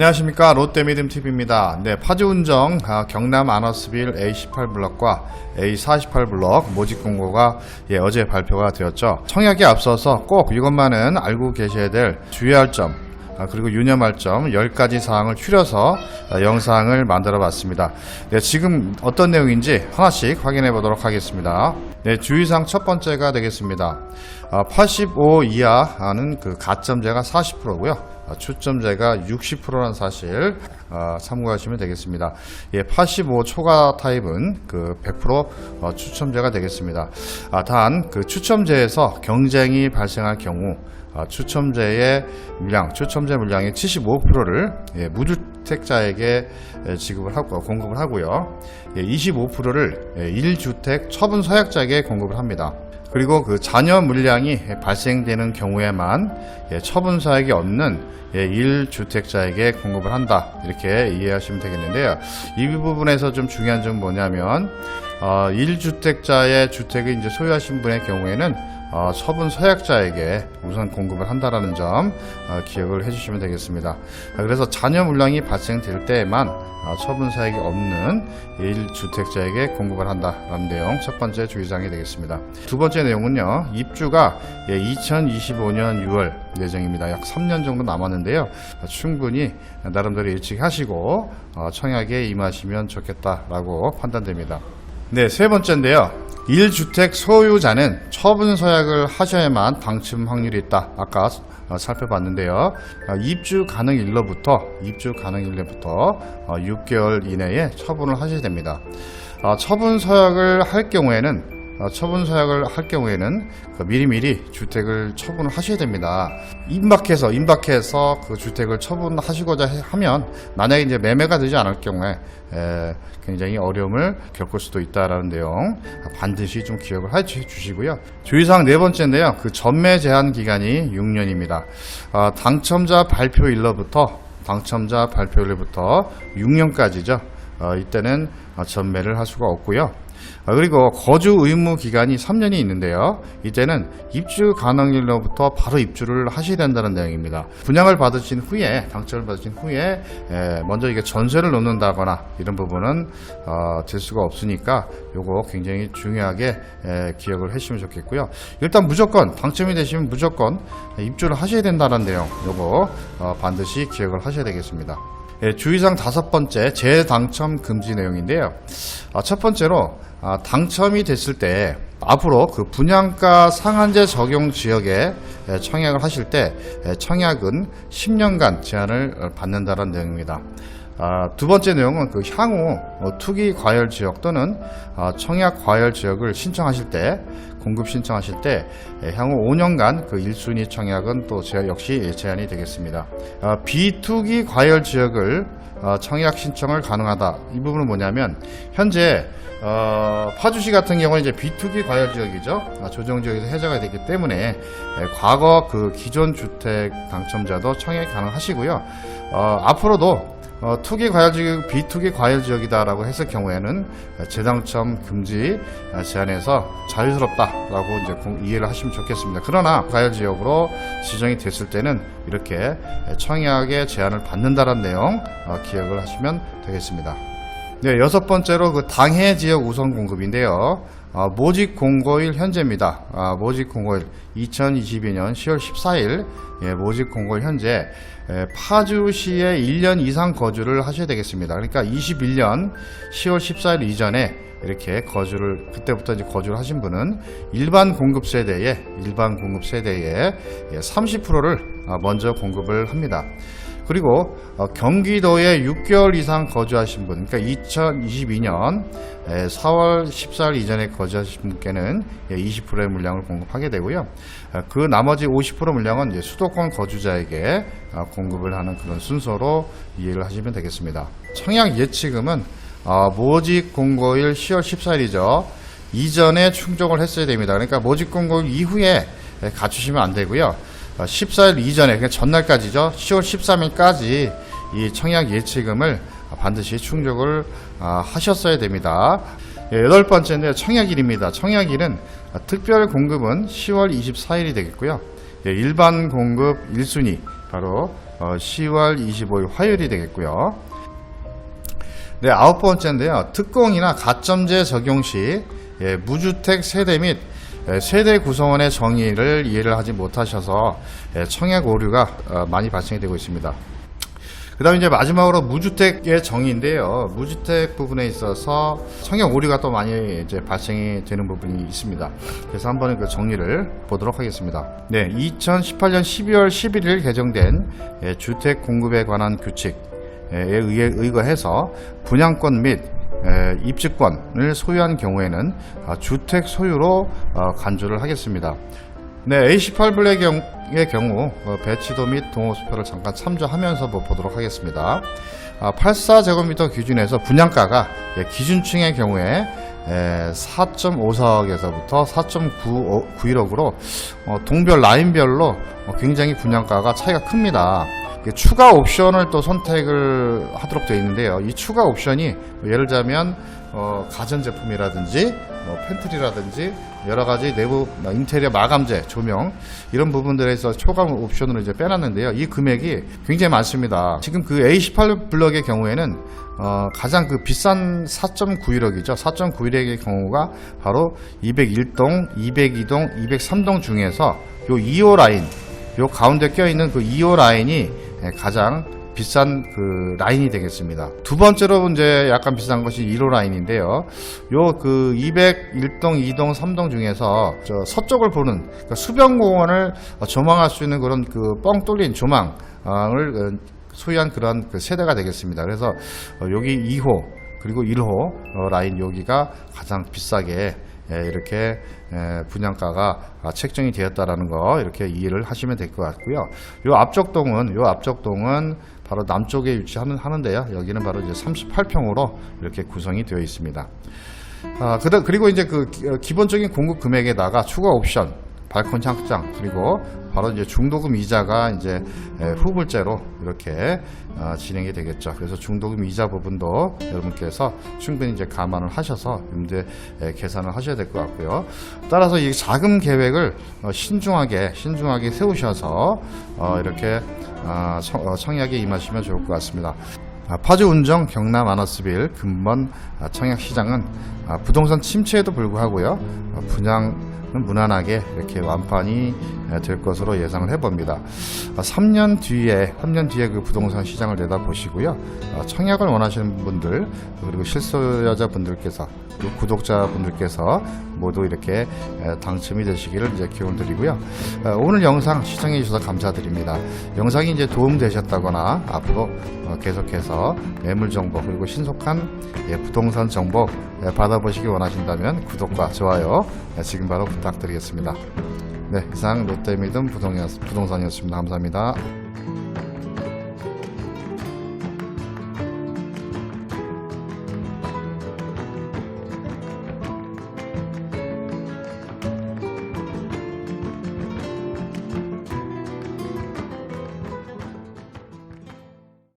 안녕하십니까 롯데미듬TV입니다. 네, 파주운정 아, 경남 아너스빌 A18블럭과 A48블럭 모집 공고가 예, 어제 발표가 되었죠. 청약에 앞서서 꼭 이것만은 알고 계셔야 될 주의할 점 아, 그리고 유념할 점 10가지 사항을 추려서 아, 영상을 만들어 봤습니다. 네, 지금 어떤 내용인지 하나씩 확인해 보도록 하겠습니다. 네, 주의사항 첫 번째가 되겠습니다. 85 이하는 그 가점제가 40%고요. 아, 추첨제가 60%라는 사실 아, 참고하시면 되겠습니다. 예, 85 초과 타입은 그 100% 어, 추첨제가 되겠습니다. 아, 단그 추첨제에서 경쟁이 발생할 경우 아, 추첨제의 물량, 추첨제 물량의 75%를 예, 무주택자에게 예, 지급을 하고 공급을 하고요. 예, 25%를 예, 1주택 처분 서약자에게 공급을 합니다. 그리고 그 자녀 물량이 발생되는 경우에만 예, 처분 사약이 없는 예, 1주택자에게 공급을 한다. 이렇게 이해하시면 되겠는데요. 이 부분에서 좀 중요한 점은 뭐냐면 어, 1주택자의 주택을 이제 소유하신 분의 경우에는 어, 처분 서약자에게 우선 공급을 한다라는 점 어, 기억을 해주시면 되겠습니다. 아, 그래서 자녀 물량이 발생될 때에만 어, 처분 사약이 없는 1주택자에게 공급을 한다라는 내용 첫 번째 주의사항이 되겠습니다. 두 번째 내용은요. 입주가 2025년 6월 예정입니다. 약 3년 정도 남았는데요. 어, 충분히 나름대로 일찍 하시고 어, 청약에 임하시면 좋겠다라고 판단됩니다. 네, 세 번째인데요. 1주택 소유자는 처분 서약을 하셔야만 당첨 확률이 있다. 아까 어, 살펴봤는데요. 어, 입주 가능 일로부터 입주 가능 일로부터 6개월 이내에 처분을 하셔야 됩니다. 어, 처분 서약을 할 경우에는 어, 처분 서약을 할 경우에는 그 미리미리 주택을 처분을 하셔야 됩니다. 임박해서 임박해서 그 주택을 처분하시고자 해- 하면 만약에 이제 매매가 되지 않을 경우에 에, 굉장히 어려움을 겪을 수도 있다라는 내용 반드시 좀 기억을 해 주시고요. 주의사항 네 번째인데요. 그 전매 제한 기간이 6년입니다. 어, 당첨자 발표일로부터 당첨자 발표일로부터 6년까지죠. 어, 이때는 어, 전매를 할 수가 없고요. 아, 그리고 거주 의무 기간이 3년이 있는데요. 이때는 입주 가능일로부터 바로 입주를 하셔야 된다는 내용입니다. 분양을 받으신 후에 당첨을 받으신 후에 에, 먼저 이게 전세를 놓는다거나 이런 부분은 어, 될 수가 없으니까 요거 굉장히 중요하게 에, 기억을 해주시면 좋겠고요. 일단 무조건 당첨이 되시면 무조건 입주를 하셔야 된다는 내용 요거 어, 반드시 기억을 하셔야 되겠습니다. 예, 주의사항 다섯 번째 재당첨 금지 내용인데요. 아, 첫 번째로 아, 당첨이 됐을 때 앞으로 그 분양가 상한제 적용 지역에 예, 청약을 하실 때 예, 청약은 10년간 제한을 어, 받는다는 내용입니다. 아, 두 번째 내용은 그 향후 어, 투기 과열 지역 또는 아, 청약 과열 지역을 신청하실 때 공급 신청하실 때 예, 향후 5년간 그 1순위 청약은 또 제, 역시 제한이 되겠습니다. 아, 비투기 과열 지역을 어, 청약 신청을 가능하다. 이 부분은 뭐냐면 현재 어, 파주시 같은 경우는 이제 비투기 과열 지역이죠. 아, 조정 지역에서 해제가 되기 때문에 예, 과거 그 기존 주택 당첨자도 청약 가능하시고요. 어, 앞으로도 어, 투기 과열 지역, 비투기 과열 지역이다라고 했을 경우에는 재당첨 금지 어, 제한에서 자유스럽다라고 이제 공- 이해를 하시면 좋겠습니다. 그러나 과열 지역으로 지정이 됐을 때는 이렇게 청약의 제한을 받는다는 내용 어, 기억을 하시면 되겠습니다. 네, 여섯 번째로 그 당해 지역 우선 공급인데요. 아, 모집 공고일 현재입니다. 아, 모집 공고일 2022년 10월 14일 예, 모집 공고일 현재 예, 파주시에 1년 이상 거주를 하셔야 되겠습니다. 그러니까 21년 10월 14일 이전에 이렇게 거주를 그때부터 이제 거주를 하신 분은 일반 공급 세대에 일반 공급 세대에 30%를 아, 먼저 공급을 합니다. 그리고 어, 경기도에 6개월 이상 거주하신 분, 그러니까 2022년 4월 14일 이전에 거주하신 분께는 20%의 물량을 공급하게 되고요. 어, 그 나머지 50% 물량은 수도권 거주자에게 어, 공급을 하는 그런 순서로 이해를 하시면 되겠습니다. 청약 예치금은 어, 모집 공고일 10월 14일이죠. 이전에 충족을 했어야 됩니다. 그러니까 모집 공고일 이후에 갖추시면 안 되고요. 14일 이전에 그러니까 전날까지죠. 10월 13일까지 이 청약 예치금을 반드시 충족을 아, 하셨어야 됩니다. 예, 여덟 번째인데요. 청약일입니다. 청약일은 특별 공급은 10월 24일이 되겠고요. 예, 일반 공급 1순위 바로 어, 10월 25일 화요일이 되겠고요. 네, 아홉 번째인데요. 특공이나 가점제 적용 시 예, 무주택 세대 및 예, 세대 구성원의 정의를 이해를 하지 못하셔서 예, 청약 오류가 어, 많이 발생이 되고 있습니다. 그 다음에 이제 마지막으로 무주택의 정의인데요. 무주택 부분에 있어서 청약 오류가 또 많이 이제 발생이 되는 부분이 있습니다. 그래서 한번 그 정리를 보도록 하겠습니다. 네, 2018년 12월 11일 개정된 예, 주택 공급에 관한 규칙 에 의해 의거해서 분양권 및 에, 입주권을 소유한 경우에는 아, 주택 소유로 어, 간주를 하겠습니다. 네, A18 블랙의 경우 어, 배치도 및 동호수표를 잠깐 참조하면서 뭐 보도록 하겠습니다. 84제곱미터 기준에서 분양가가 예, 기준층의 경우에 4.5석에서부터 4.91억으로 어, 동별 라인별로 어, 굉장히 분양가가 차이가 큽니다. 추가 옵션을 또 선택을 하도록 되어 있는데요. 이 추가 옵션이 뭐 예를 들자면 어, 가전제품이라든지 뭐 팬트리라든지 여러 가지 내부 뭐 인테리어 마감재, 조명 이런 부분들에서 초과 옵션으로 이제 빼놨는데요. 이 금액이 굉장히 많습니다. 지금 그 A18 블럭의 경우에는 어, 가장 그 비싼 4.91억이죠. 4.91억의 경우가 바로 201동, 202동, 203동 중에서 요 2호 라인, 요 가운데 껴있는 그 2호 라인이 예, 가장 비싼 그 라인이 되겠습니다. 두 번째로 이제 약간 비싼 것이 1호 라인인데요. 요 그 201동, 2동, 3동 중에서 저 서쪽을 보는 그러니까 수변공원을 조망할 수 있는 그런 그 뻥 뚫린 조망을 어, 소유한 그런 그 세대가 되겠습니다. 그래서 어, 여기 2호 그리고 1호 어, 라인 여기가 가장 비싸게 예, 이렇게 예, 분양가가 아, 책정이 되었다라는 거 이렇게 이해를 하시면 될 것 같고요. 요 앞쪽 동은 요 앞쪽 동은 바로 남쪽에 위치하는 하는데요. 여기는 바로 이제 38평으로 이렇게 구성이 되어 있습니다. 아, 그리고 이제 그 기- 어, 기본적인 공급 금액에다가 추가 옵션, 발코니 확장, 그리고 바로 이제 중도금 이자가 이제 에, 후불제로 이렇게 어, 진행이 되겠죠. 그래서 중도금 이자 부분도 여러분께서 충분히 이제 감안을 하셔서 임대 에, 계산을 하셔야 될 것 같고요. 따라서 이 자금 계획을 어, 신중하게 신중하게 세우셔서 어, 이렇게 아, 청- 어, 청약에 임하시면 좋을 것 같습니다. 아, 파주 운정 경남 아너스빌 근본 아, 청약시장은 아, 부동산 침체에도 불구하고요 아, 분양은 무난하게 이렇게 완판이 에, 될 것으로 예상을 해봅니다. 아, 3년 뒤에 3년 뒤에 그 부동산 시장을 내다 보시고요 아, 청약을 원하시는 분들 그리고 실소유자 분들께서 구독자 분들께서 모두 이렇게 에, 당첨이 되시기를 이제 기원 드리고요. 어, 오늘 영상 시청해 주셔서 감사드립니다. 영상이 이제 도움 되셨다거나 앞으로 어, 계속해서 매물 정보 그리고 신속한 예, 부동산 정보 예, 받아보시기 원하신다면 구독과 좋아요 예, 지금 바로 부탁드리겠습니다. 네, 이상 롯데미든 부동산이었습니다. 감사합니다.